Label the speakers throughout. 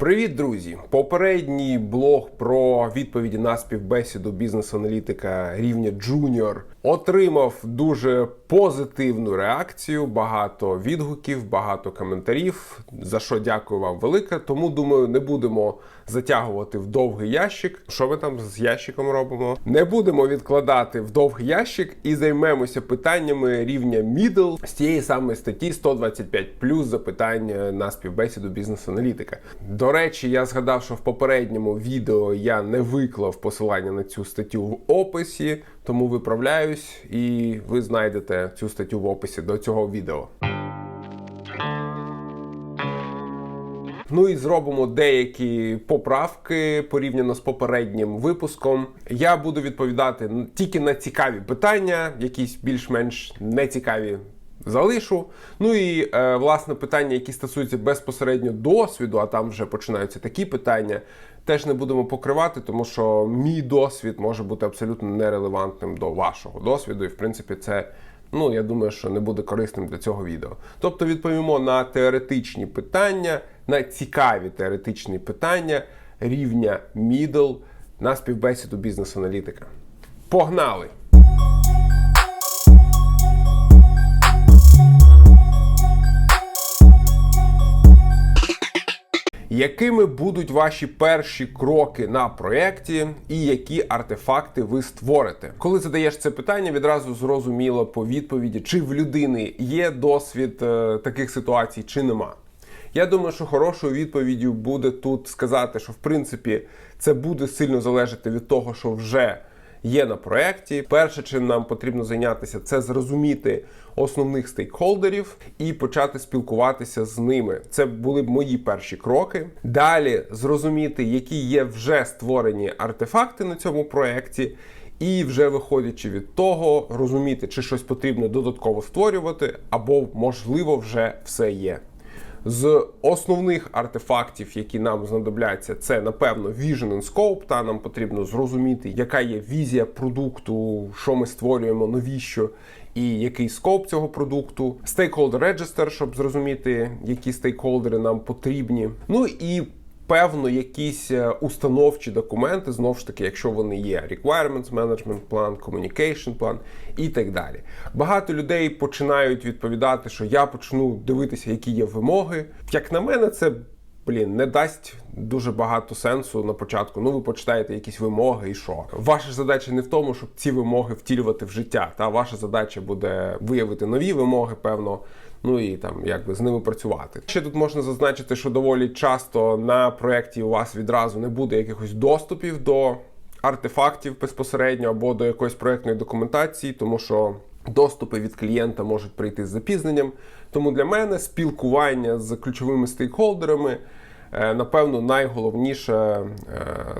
Speaker 1: Привіт, друзі! Попередній блог про відповіді на співбесіду бізнес-аналітика рівня Junior отримав дуже позитивну реакцію, багато відгуків, багато коментарів. За що дякую вам велике. Тому думаю, не будемо затягувати в довгий ящик. Що ми там з ящиком робимо? Не будемо відкладати в довгий ящик і займемося питаннями рівня middle з тієї самої статті 125 плюс запитання на співбесіду бізнес-аналітика. До речі, я згадав, що в попередньому відео я не виклав посилання на цю статтю в описі, тому виправляюсь, і ви знайдете цю статтю в описі до цього відео. Ну і зробимо деякі поправки порівняно з попереднім випуском. Я буду відповідати тільки на цікаві питання, якісь більш-менш нецікаві залишу. Ну і е, власне питання, які стосуються безпосередньо досвіду, а там вже починаються такі питання. Теж не будемо покривати, тому що мій досвід може бути абсолютно нерелевантним до вашого досвіду, і в принципі це. Ну, я думаю, що не буде корисним для цього відео. Тобто відповімо на теоретичні питання, на цікаві теоретичні питання рівня middle на співбесіду бізнес-аналітика. Погнали! Якими будуть ваші перші кроки на проєкті і які артефакти ви створите? Коли задаєш це питання, відразу зрозуміло по відповіді, чи в людини є досвід е, таких ситуацій, чи нема. Я думаю, що хорошою відповіддю буде тут сказати, що в принципі це буде сильно залежати від того, що вже є на проєкті. Перше, чим нам потрібно зайнятися, це зрозуміти основних стейкхолдерів і почати спілкуватися з ними. Це були б мої перші кроки. Далі зрозуміти, які є вже створені артефакти на цьому проєкті. І вже виходячи від того, розуміти, чи щось потрібно додатково створювати, або можливо вже все є. З основних артефактів, які нам знадобляться, це напевно Vision and Scope, Та нам потрібно зрозуміти, яка є візія продукту, що ми створюємо, навіщо і який скоп цього продукту. стейкхолдер Register, щоб зрозуміти, які стейкхолдери нам потрібні. Ну і Певно, якісь е, установчі документи, знову ж таки, якщо вони є, Requirements Management Plan, Communication Plan і так далі. Багато людей починають відповідати, що я почну дивитися, які є вимоги. Як на мене, це блін не дасть дуже багато сенсу на початку. Ну, ви почитаєте якісь вимоги і що. Ваша задача не в тому, щоб ці вимоги втілювати в життя. Та ваша задача буде виявити нові вимоги, певно ну і там якби з ними працювати. Ще тут можна зазначити, що доволі часто на проєкті у вас відразу не буде якихось доступів до артефактів безпосередньо або до якоїсь проєктної документації, тому що. Доступи від клієнта можуть прийти з запізненням. Тому для мене спілкування з ключовими стейкхолдерами, е, напевно, найголовніша е,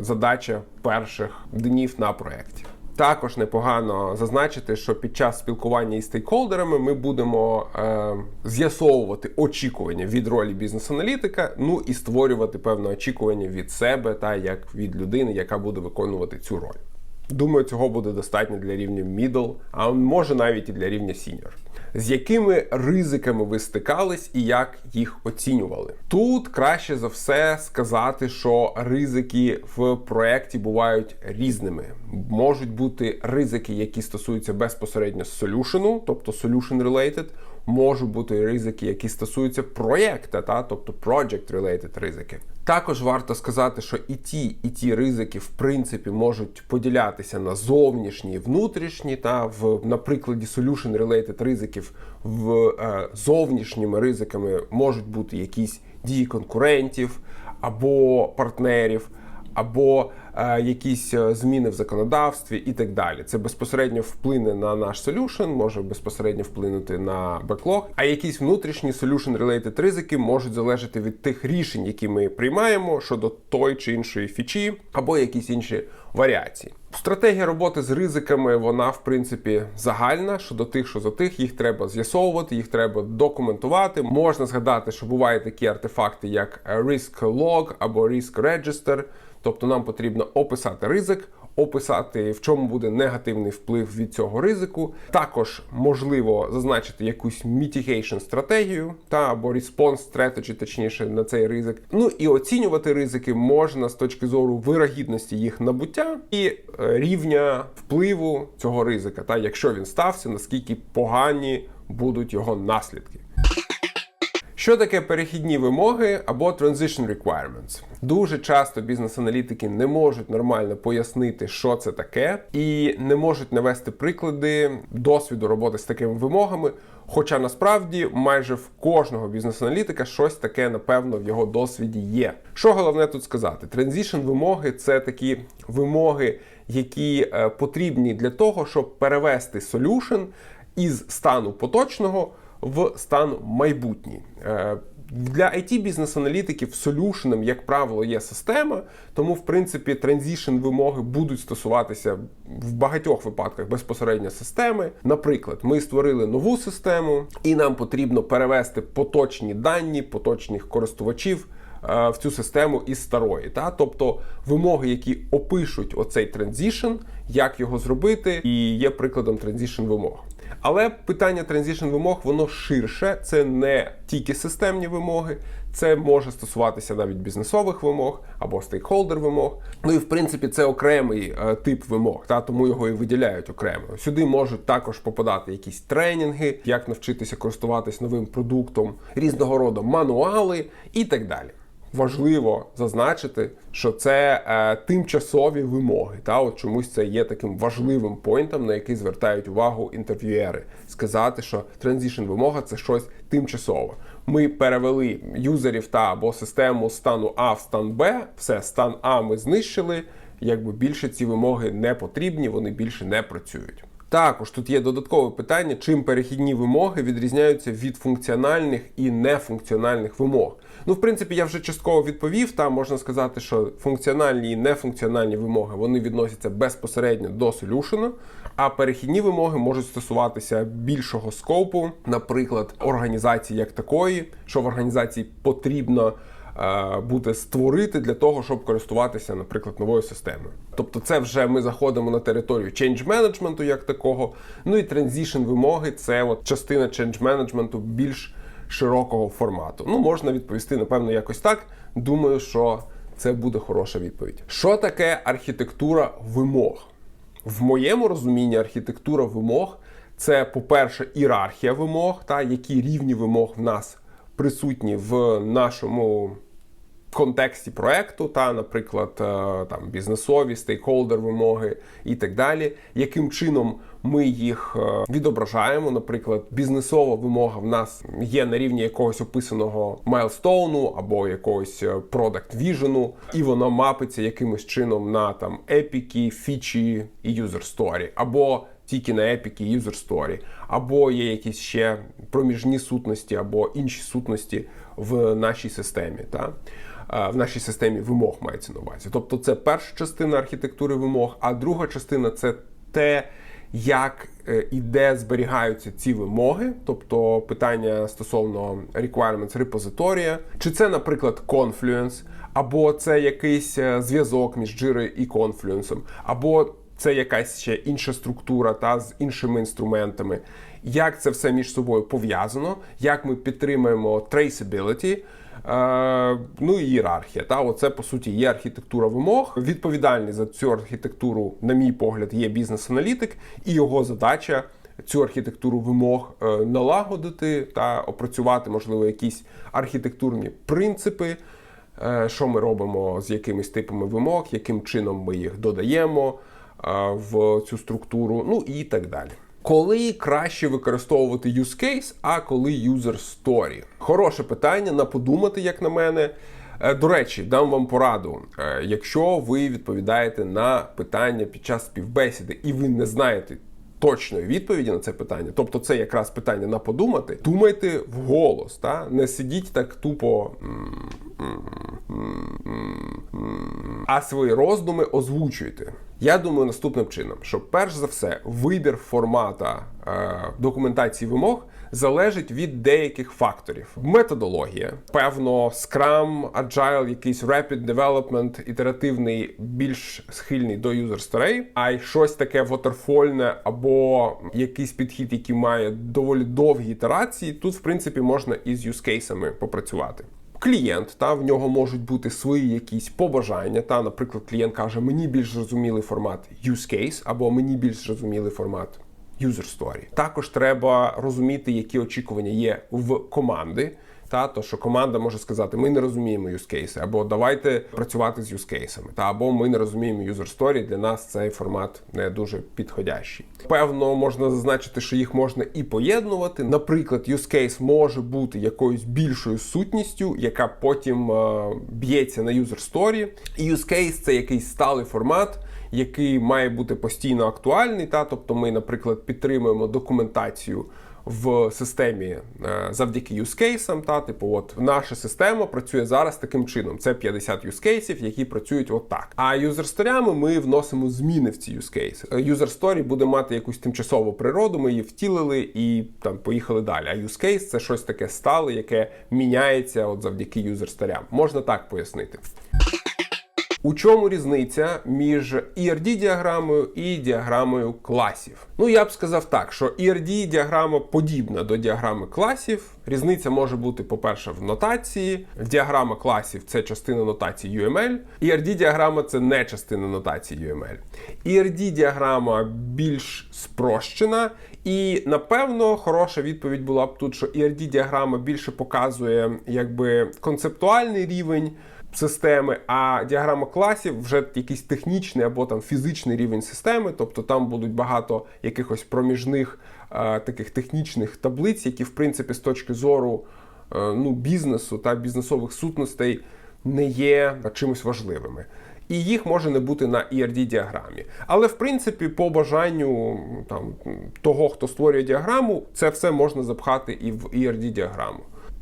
Speaker 1: задача перших днів на проєкті. Також непогано зазначити, що під час спілкування із стейкхолдерами ми будемо е, з'ясовувати очікування від ролі бізнес-аналітика, ну і створювати певне очікування від себе та як від людини, яка буде виконувати цю роль. Думаю, цього буде достатньо для рівня middle, а може навіть і для рівня senior. З якими ризиками ви стикались і як їх оцінювали? Тут краще за все сказати, що ризики в проєкті бувають різними. Можуть бути ризики, які стосуються безпосередньо солюшену, тобто solution related, можуть бути ризики, які стосуються проєкта, та тобто project-related ризики. Також варто сказати, що і ті, і ті ризики, в принципі, можуть поділятися на зовнішні і внутрішні. Та в на прикладі solution-related ризиків в е, зовнішніми ризиками можуть бути якісь дії конкурентів або партнерів або е, якісь е, зміни в законодавстві і так далі. Це безпосередньо вплине на наш solution, може безпосередньо вплинути на беклог. А якісь внутрішні solution related ризики можуть залежати від тих рішень, які ми приймаємо щодо той чи іншої фічі, або якісь інші варіації. Стратегія роботи з ризиками, вона в принципі загальна щодо тих, що за тих, їх треба з'ясовувати, їх треба документувати. Можна згадати, що бувають такі артефакти, як Risk Log або Risk Register. Тобто нам потрібно описати ризик, описати, в чому буде негативний вплив від цього ризику. Також можливо зазначити якусь mitigation стратегію та або response strategy, точніше на цей ризик. Ну і оцінювати ризики можна з точки зору вирогідності їх набуття і е, рівня впливу цього ризика, та якщо він стався, наскільки погані будуть його наслідки. Що таке перехідні вимоги або transition requirements? Дуже часто бізнес-аналітики не можуть нормально пояснити, що це таке, і не можуть навести приклади досвіду роботи з такими вимогами. Хоча насправді майже в кожного бізнес-аналітика щось таке, напевно, в його досвіді є. Що головне тут сказати? Transition вимоги це такі вимоги, які е, потрібні для того, щоб перевести solution із стану поточного в стан майбутній. Е, Для it бізнес-аналітиків солюшеном, як правило, є система, тому, в принципі, транзішн вимоги будуть стосуватися в багатьох випадках безпосередньо системи. Наприклад, ми створили нову систему, і нам потрібно перевести поточні дані, поточних користувачів е, в цю систему із старої. Та? Тобто вимоги, які опишуть оцей транзішн, як його зробити, і є прикладом транзішн вимог. Але питання транзішн вимог воно ширше. Це не тільки системні вимоги, це може стосуватися навіть бізнесових вимог або стейкхолдер вимог. Ну і в принципі це окремий е, тип вимог, та тому його і виділяють окремо. Сюди можуть також попадати якісь тренінги, як навчитися користуватись новим продуктом, різного роду мануали і так далі. Важливо зазначити, що це е, тимчасові вимоги. Та от чомусь це є таким важливим поінтом, на який звертають увагу інтерв'юєри. Сказати, що транзішн вимога це щось тимчасове. Ми перевели юзерів та або систему стану А в стан Б. Все, стан А ми знищили. Якби більше ці вимоги не потрібні, вони більше не працюють. Також тут є додаткове питання, чим перехідні вимоги відрізняються від функціональних і нефункціональних вимог. Ну, в принципі, я вже частково відповів. Там можна сказати, що функціональні і нефункціональні вимоги вони відносяться безпосередньо до солюшена, а перехідні вимоги можуть стосуватися більшого скопу, наприклад, організації як такої, що в організації потрібно е, буде створити для того, щоб користуватися, наприклад, новою системою. Тобто, це вже ми заходимо на територію change management як такого. Ну і transition вимоги це от частина change management більш широкого формату. Ну, можна відповісти, напевно, якось так. Думаю, що це буде хороша відповідь. Що таке архітектура вимог? В моєму розумінні архітектура вимог це, по-перше, ієрархія вимог, та які рівні вимог в нас присутні в нашому контексті проекту, та, наприклад, е, там бізнесові, стейкхолдер вимоги і так далі, яким чином ми їх е, відображаємо. Наприклад, бізнесова вимога в нас є на рівні якогось описаного майлстоуну або якогось продакт віжену, і вона мапиться якимось чином на там епіки, фічі і юзер сторі, або тільки на Epic і User Story, або є якісь ще проміжні сутності, або інші сутності в нашій системі. Та? В нашій системі вимог мається на увазі. Тобто це перша частина архітектури вимог, а друга частина це те, як і де зберігаються ці вимоги, тобто питання стосовно requirements репозиторія, чи це, наприклад, Confluence, або це якийсь зв'язок між Jira і Confluence, або це якась ще інша структура та з іншими інструментами. Як це все між собою пов'язано, як ми підтримуємо traceability, е, ну і ієрархія. Та оце по суті є архітектура вимог. Відповідальний за цю архітектуру, на мій погляд, є бізнес-аналітик, і його задача. Цю архітектуру вимог е, налагодити та опрацювати, можливо, якісь архітектурні принципи, е, що ми робимо з якимись типами вимог, яким чином ми їх додаємо в цю структуру, ну і так далі. Коли краще використовувати use case, а коли user story? Хороше питання на подумати, як на мене. Е, До речі, дам вам пораду. Е, Якщо ви відповідаєте на питання під час співбесіди і ви не знаєте точної відповіді на це питання, тобто це якраз питання на подумати, думайте вголос, та не сидіть так тупо. А свої роздуми озвучуйте. Я думаю наступним чином, що перш за все вибір формата е, документації вимог залежить від деяких факторів. Методологія, певно, Scrum, Agile, якийсь Rapid Development, ітеративний, більш схильний до user story, а й щось таке waterfallне або якийсь підхід, який має доволі довгі ітерації. Тут, в принципі, можна із юзкейсами попрацювати. Клієнт, та в нього можуть бути свої якісь побажання. Та, наприклад, клієнт каже: мені більш зрозумілий формат use case, або мені більш зрозумілий формат user story. Також треба розуміти, які очікування є в команди. Та то, що команда може сказати, ми не розуміємо use case, або давайте працювати з use кейсами, та або ми не розуміємо user story, Для нас цей формат не дуже підходящий. Певно, можна зазначити, що їх можна і поєднувати. Наприклад, use case може бути якоюсь більшою сутністю, яка потім е, б'ється на user story. І use case – це якийсь сталий формат який має бути постійно актуальний. Та тобто, ми, наприклад, підтримуємо документацію. В системі е, завдяки юзкейсам, та типу, от наша система працює зараз таким чином. Це 50 юзкейсів, які працюють отак. А юзерсторями ми вносимо зміни в ці юзкейси. Юзерсторі буде мати якусь тимчасову природу. Ми її втілили і там поїхали далі. А юзкейс це щось таке стале, яке міняється от завдяки юзерсторям. Можна так пояснити. У чому різниця між ERD-діаграмою і діаграмою класів? Ну, я б сказав так, що ERD-діаграма подібна до діаграми класів. Різниця може бути, по-перше, в нотації. Діаграма класів це частина нотації UML. ERD-діаграма це не частина нотації UML. ERD-діаграма більш спрощена. І напевно хороша відповідь була б тут, що ERD-діаграма більше показує якби концептуальний рівень системи, а діаграма класів вже якийсь технічний або там фізичний рівень системи, тобто там будуть багато якихось проміжних е, таких технічних таблиць, які, в принципі, з точки зору е, ну, бізнесу та бізнесових сутностей не є чимось важливими. І їх може не бути на ERD-діаграмі. Але, в принципі, по бажанню там, того, хто створює діаграму, це все можна запхати і в ERD-діаграму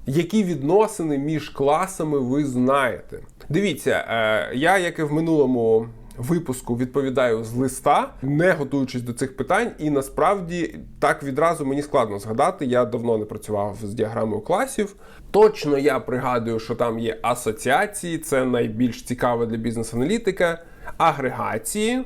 Speaker 1: які відносини між класами ви знаєте. Дивіться, е, я, як і в минулому випуску, відповідаю з листа, не готуючись до цих питань, і насправді так відразу мені складно згадати. Я давно не працював з діаграмою класів. Точно я пригадую, що там є асоціації, це найбільш цікаве для бізнес-аналітика, агрегації,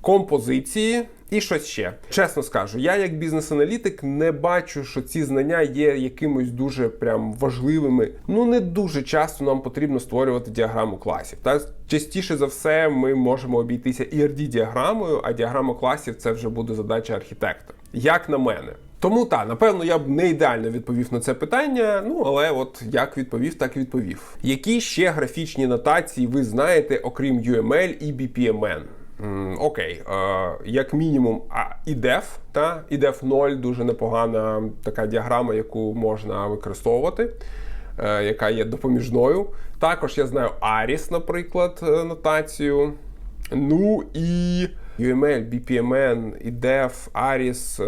Speaker 1: композиції. І щось ще чесно скажу, я як бізнес-аналітик не бачу, що ці знання є якимось дуже прям важливими. Ну не дуже часто нам потрібно створювати діаграму класів. Та частіше за все ми можемо обійтися erd діаграмою, а діаграма класів це вже буде задача архітектора. Як на мене. Тому так, напевно, я б не ідеально відповів на це питання. Ну але от як відповів, так і відповів. Які ще графічні нотації ви знаєте, окрім UML і BPMN? Окей, е, як мінімум, а IDEF, та IDEF 0 дуже непогана така діаграма, яку можна використовувати, е, яка є допоміжною. Також я знаю ARIS, наприклад, е, нотацію. Ну і UML, BPMN, IDEF, ARIS,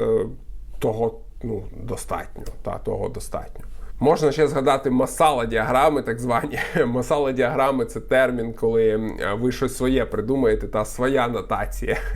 Speaker 1: того ну, достатньо. Та, того достатньо. Можна ще згадати масала діаграми, так звані. Масала діаграми це термін, коли ви щось своє придумаєте, та своя нотація.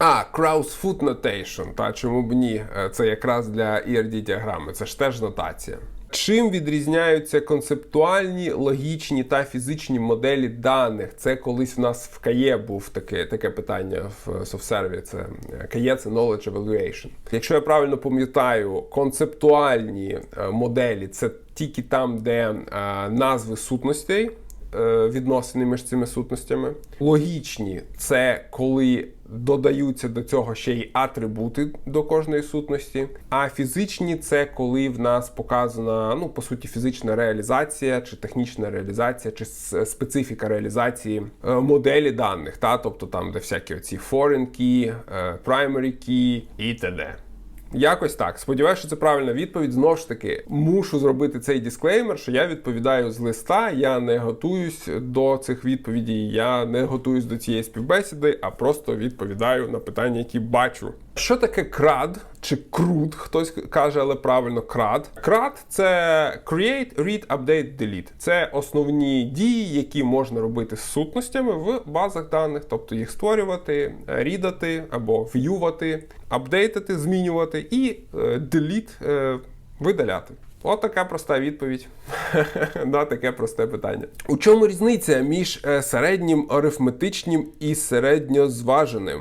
Speaker 1: А, Kraus Food Notation, та чому б ні? Е, це якраз для ERD діаграми, це ж теж нотація. Чим відрізняються концептуальні, логічні та фізичні моделі даних? Це колись в нас в КАЄ був таке таке питання в софсерві. Це КАЄ це Knowledge Evaluation. Якщо я правильно пам'ятаю, концептуальні е, моделі це тільки там, де е, назви сутностей. Е, відносини між цими сутностями. Логічні це коли додаються до цього ще й атрибути до кожної сутності. А фізичні це коли в нас показана, ну, по суті, фізична реалізація, чи технічна реалізація, чи специфіка реалізації е, моделі даних. Та? Тобто там, де всякі оці foreign key, е, primary key і т.д. Якось так. Сподіваюся, що це правильна відповідь. Знову ж таки, мушу зробити цей дисклеймер, що я відповідаю з листа, я не готуюсь до цих відповідей, я не готуюсь до цієї співбесіди, а просто відповідаю на питання, які бачу. Що таке крад чи крут? Хтось каже, але правильно крад. Крад це create, read, update, delete. Це основні дії, які можна робити з сутностями в базах даних, тобто їх створювати, рідати або в'ювати, апдейтити, змінювати і е, delete е, видаляти. От така проста відповідь на таке просте питання. У чому різниця між е, середнім арифметичним і середньозваженим?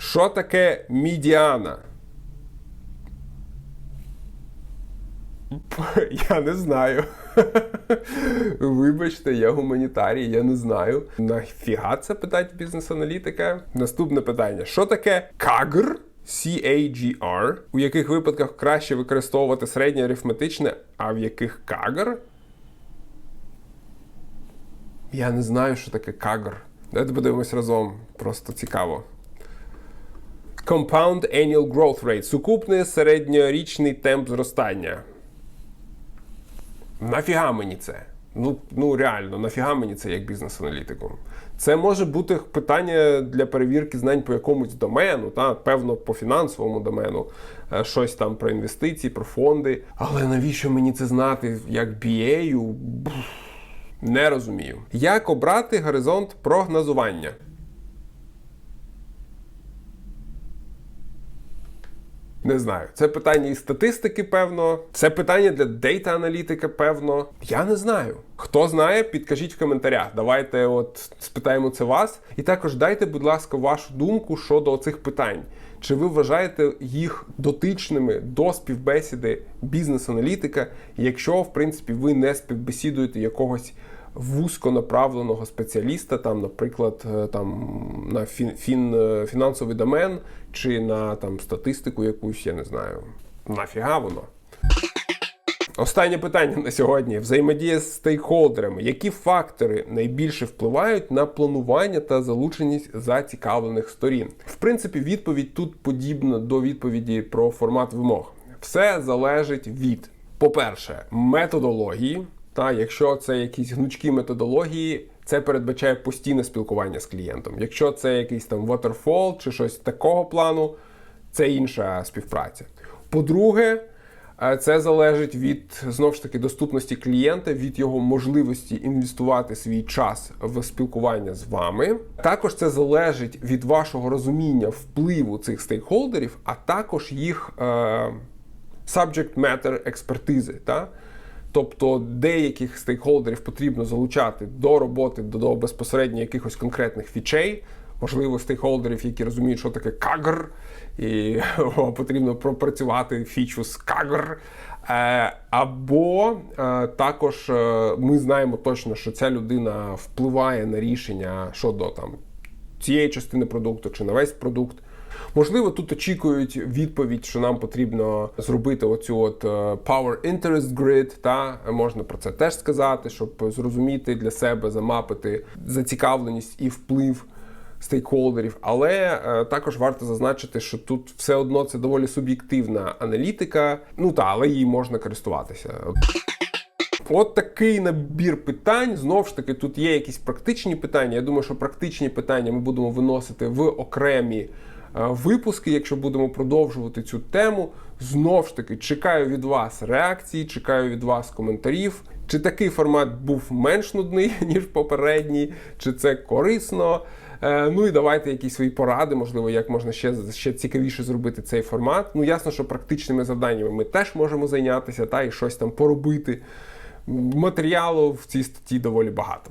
Speaker 1: Що таке мідіана? Я не знаю. Вибачте, я гуманітарій, я не знаю. Нафіга це питать бізнес-аналітика? Наступне питання: що таке кагр? CAGR, у яких випадках краще використовувати середнє арифметичне, а в яких кагр? Я не знаю, що таке кагр. Давайте подивимось разом. Просто цікаво. Compound Annual Growth Rate. Сукупний середньорічний темп зростання. Нафіга мені це? Ну, ну реально, нафіга мені це як бізнес-аналітику? Це може бути питання для перевірки знань по якомусь домену, та певно по фінансовому домену, е, щось там про інвестиції, про фонди. Але навіщо мені це знати як BA? Не розумію. Як обрати горизонт прогнозування? Не знаю. Це питання із статистики, певно. Це питання для дейта аналітика, певно. Я не знаю. Хто знає, підкажіть в коментарях. Давайте от спитаємо це вас. І також дайте, будь ласка, вашу думку щодо цих питань. Чи ви вважаєте їх дотичними до співбесіди бізнес-аналітика, якщо, в принципі, ви не співбесідуєте якогось вузьконаправленого спеціаліста, там, наприклад, е, там на фін, фін, е, фінансовий домен чи на там статистику якусь, я не знаю. Нафіга воно? Останнє питання на сьогодні: взаємодія з стейкхолдерами. Які фактори найбільше впливають на планування та залученість зацікавлених сторін? В принципі, відповідь тут подібна до відповіді про формат вимог. Все залежить від, по-перше, методології. Та якщо це якісь гнучкі методології, це передбачає постійне спілкування з клієнтом. Якщо це якийсь там waterfall чи щось такого плану, це інша співпраця. По-друге, е, це залежить від знову ж таки доступності клієнта, від його можливості інвестувати свій час в спілкування з вами. Також це залежить від вашого розуміння впливу цих стейкхолдерів, а також їх е, subject matter експертизи. Та? Тобто деяких стейкхолдерів потрібно залучати до роботи до безпосередньо якихось конкретних фічей, можливо, стейкхолдерів, які розуміють, що таке кагр, і потрібно пропрацювати фічу з кагр. Е, або е, також е, ми знаємо точно, що ця людина впливає на рішення щодо там цієї частини продукту чи на весь продукт. Можливо, тут очікують відповідь, що нам потрібно зробити оцю от е, Power Interest Grid, Та можна про це теж сказати, щоб зрозуміти для себе, замапити зацікавленість і вплив стейкхолдерів. Але е, також варто зазначити, що тут все одно це доволі суб'єктивна аналітика. Ну та але їй можна користуватися. От такий набір питань. Знову ж таки, тут є якісь практичні питання. Я думаю, що практичні питання ми будемо виносити в окремі. Е, випуски, якщо будемо продовжувати цю тему. Знов ж таки, чекаю від вас реакції, чекаю від вас коментарів. Чи такий формат був менш нудний, ніж попередній, чи це корисно. Е, ну і давайте якісь свої поради, можливо, як можна ще ще цікавіше зробити цей формат. Ну, ясно, що практичними завданнями ми теж можемо зайнятися та і щось там поробити. Матеріалу в цій статті доволі багато.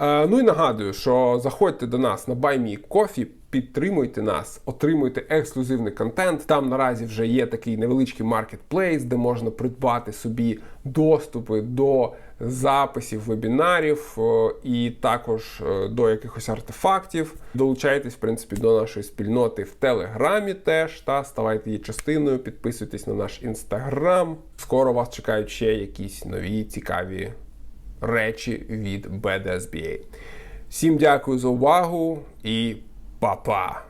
Speaker 1: Е, ну і нагадую, що заходьте до нас на BuyMeCoffee, підтримуйте нас, отримуйте ексклюзивний контент. Там наразі вже є такий невеличкий маркетплейс, де можна придбати собі доступи до записів вебінарів е, і також е, до якихось артефактів. Долучайтесь, в принципі, до нашої спільноти в Телеграмі теж та ставайте її частиною, підписуйтесь на наш інстаграм. Скоро вас чекають ще якісь нові цікаві речі від BDSBA. Всім дякую за увагу і papá.